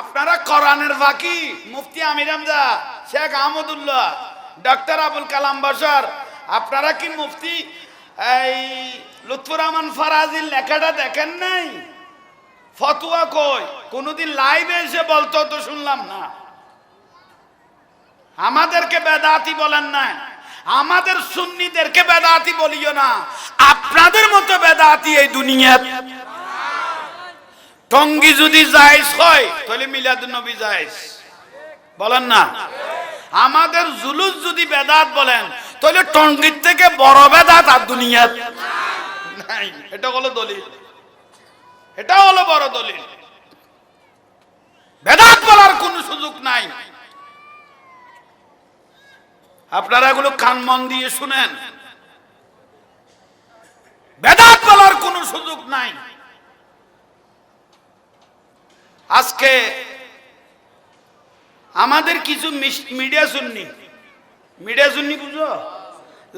আপনারা কোরআনের বাকি। মুফতি আমির হামজা, শেখ আহমদুল্লাহ ডক্টর আবুল কালাম বাসার, আপনারা কি মুফতি এই লুৎফুর রহমান ফারাজির লেখাটা দেখেন নাই? ফতুয়া কই? কোনোদিন লাইভে এসে বলতো তো শুনলাম না। আমাদেরকে বেদাতি বলেন না আমাদের সুন্নিদেরকে বেদাতি বলিও না। আপনাদের মতো বেদাতি এই দুনিয়ার। টঙ্গি যদি জায়েজ হয়, তাহলে মিলাদুন নবী জায়েজ। বলেন না। আমাদের জুলুস যদি বেদাত বলেন, তাহলে টঙ্গির থেকে বড় বেদাত আর দুনিয়ার। নাই, এটা হলো দলিল। এটা হলো বড় দলিল। বেদাত বলার কোনো সুযোগ নাই। আপনারা এগুলো কান মন দিয়ে শুনেন। বেদাত বলার কোনো সুযোগ নাই। আজকে আমাদের কিছু মিডিয়া শুননি মিডিয়া শুননি বুঝো?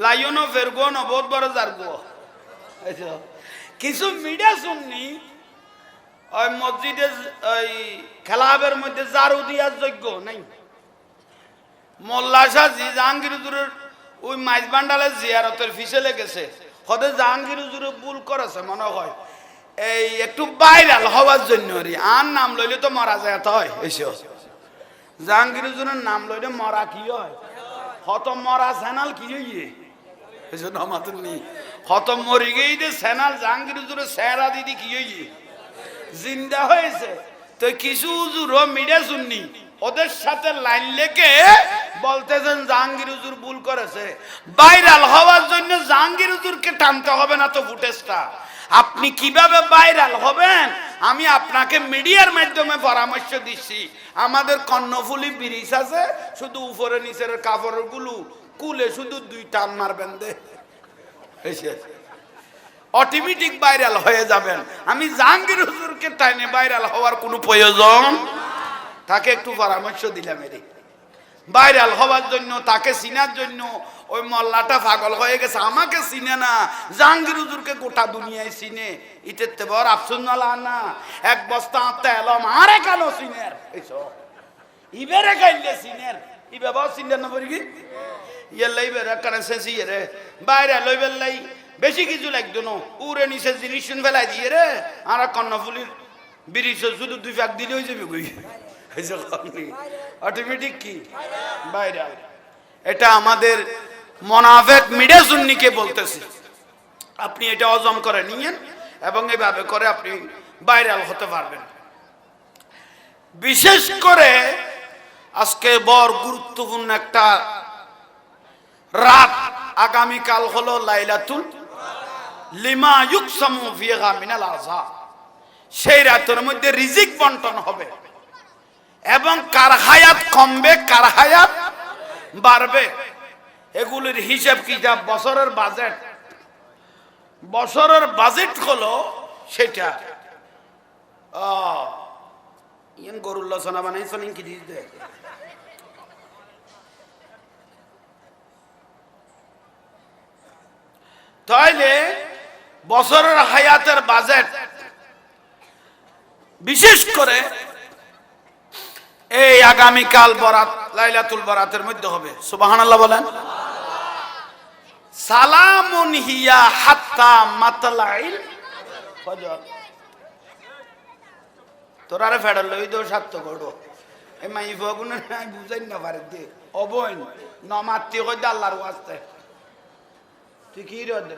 লাইনও ফেরগো ন, বহুত বড় জারগো কিছু মিডিয়া শুননি ওই মসজিদে ওই খেলাবের মধ্যে জারু দিয়ার যোগ্য নাই। মোল্লা জি জাহাঙ্গীর হুজুরের ওই মাইজ বান্ডালের জিয়ারতের ফিসেলে গেছে হতে জাহাঙ্গীর হুজুরে ভুল করেছে, মনে হয়। এই একটু ভাইরাল হওয়ার জন্য রে। আর নাম লইলে তো মরা যায় হয় এসে জাহাঙ্গীর হুজুরের নাম লইলে মরা কি হয়? হত মরা চ্যানেল কি হইয়ে? এসে নমাতুন নি। হত মরি গেই যে চ্যানেল জাহাঙ্গীর হুজুরের সেরা দিদি কি হইয়ে? জিন্দা হয়েছে। তো কিছু হুজুরও মিডিয়া শুননি ওদের সাথে লাইন লেগে বলতেছেন জাহাঙ্গীর হুজুর ভুল করেছে। ভাইরাল হওয়ার জন্য জাহাঙ্গীর হুজুরকে টানতে হবে না তো ফুটেজটা। আপনি কীভাবে ভাইরাল হবেন? আমি আপনাকে মিডিয়ার মাধ্যমে পরামর্শ দিচ্ছি। আমাদের কর্ণফুলি ব্রিজ আছে, শুধু উপরে নিচের কাপড়েরগুলো কুলে শুধু দুই টান মারবেন দে। অটোমেটিক ভাইরাল হয়ে যাবেন। আমি জাহাঙ্গীর হুজুরকে টাইনে ভাইরাল হওয়ার কোনো প্রয়োজন? তাকে একটু পরামর্শ দিলাম এরি ভাইরাল হওয়ার জন্য, তাকে চিনার জন্য, ওই মল্লাটা পাগল হয়ে গেছে। আমাকে চিনে না। জাহাঙ্গীর হুজুরকে গোটা দুনিয়ায় চিনে। ইটের তে বর আফসুন না এক বস্তা আত্মা এলম আরে কেন চিনের? ইবেরে খাইলে চিনের। ইবে বাবা চিনের না পড়ি ইয়ে লাইবে রে কারণ শেষি রে। বাইরে লইবে লাই। বেশি কিছু লাগতো না। উড়ে নিচে জিনিস ফেলাই দিয়ে রে। আর কর্ণফুলির বিরিশ শুধু দুই ফাঁক দিলে হয়ে যাবে অটোমেটিক কি? বাইরে। এটা আমাদের মনাফেক মিডিয়া সুন্নিকে বলতেছি। আপনি এটা অজম করে নিয়েন এবং এভাবে করে আপনি ভাইরাল হতে পারবেন। বিশেষ করে আজকে বড় গুরুত্বপূর্ণ একটা রাত। আগামীকাল হলো লাইলাতুল লিমা ইউকসামু ফিহা মিনাল আযা সেই রাতের মধ্যে রিজিক বন্টন হবে। এবং কার হায়াত কমবে, কার হায়াত বাড়বে? এগুলির হিসাব কিতাব বছরের বাজেট বছরের বাজেট হলো সেটা। কি তাইলে বছরের হায়াতের বাজেট বিশেষ করে এই আগামীকাল বরাত, লাইলাতুল বরাতের মধ্যে হবে। সুবাহান আল্লাহ বলেন। সালামুন হিয়া হাত্তা মাতলাইল ফজর। তোরারে ফেডার লই দো সাত্য গড়ো এই মাই ফগুন বুঝাই না পারে দে। অবইন নমাত্তি কই আল্লাহর ওয়াস্তে। তুই কি রে দে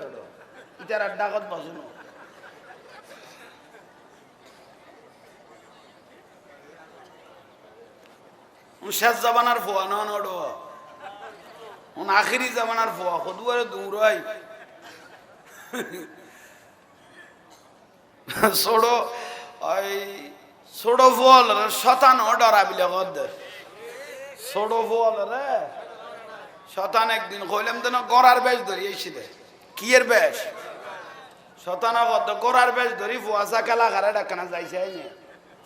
ইতার আড্ডা কত বসুন শেষ জামানার ফোয়া ন নড়ো আখিরি জামানার ফোয়া সদুয়ারে দৌড়াই ছোড়ো ওই ছোড়ো ফল শতান ডরা বিলে কদ ছোড়ো ফল রে শতান একদিন কইলাম তো না গড়ার বেশ ধরি এসে দে। কি এর বেশ শতানা কত গড়ার বেশ ধরি ফুয়াশা খেলা খারে ডাকানা যাইছে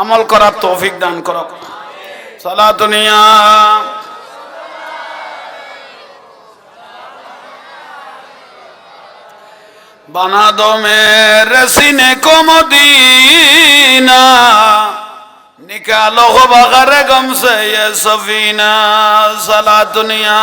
আমল করার তৌফিক দান করো। সালা দুনিয়া। বানা দো মেরে সিনে কো মদিনা। নিকালো হো বাগারে গমসে সফিনা। সালা দুনিয়া।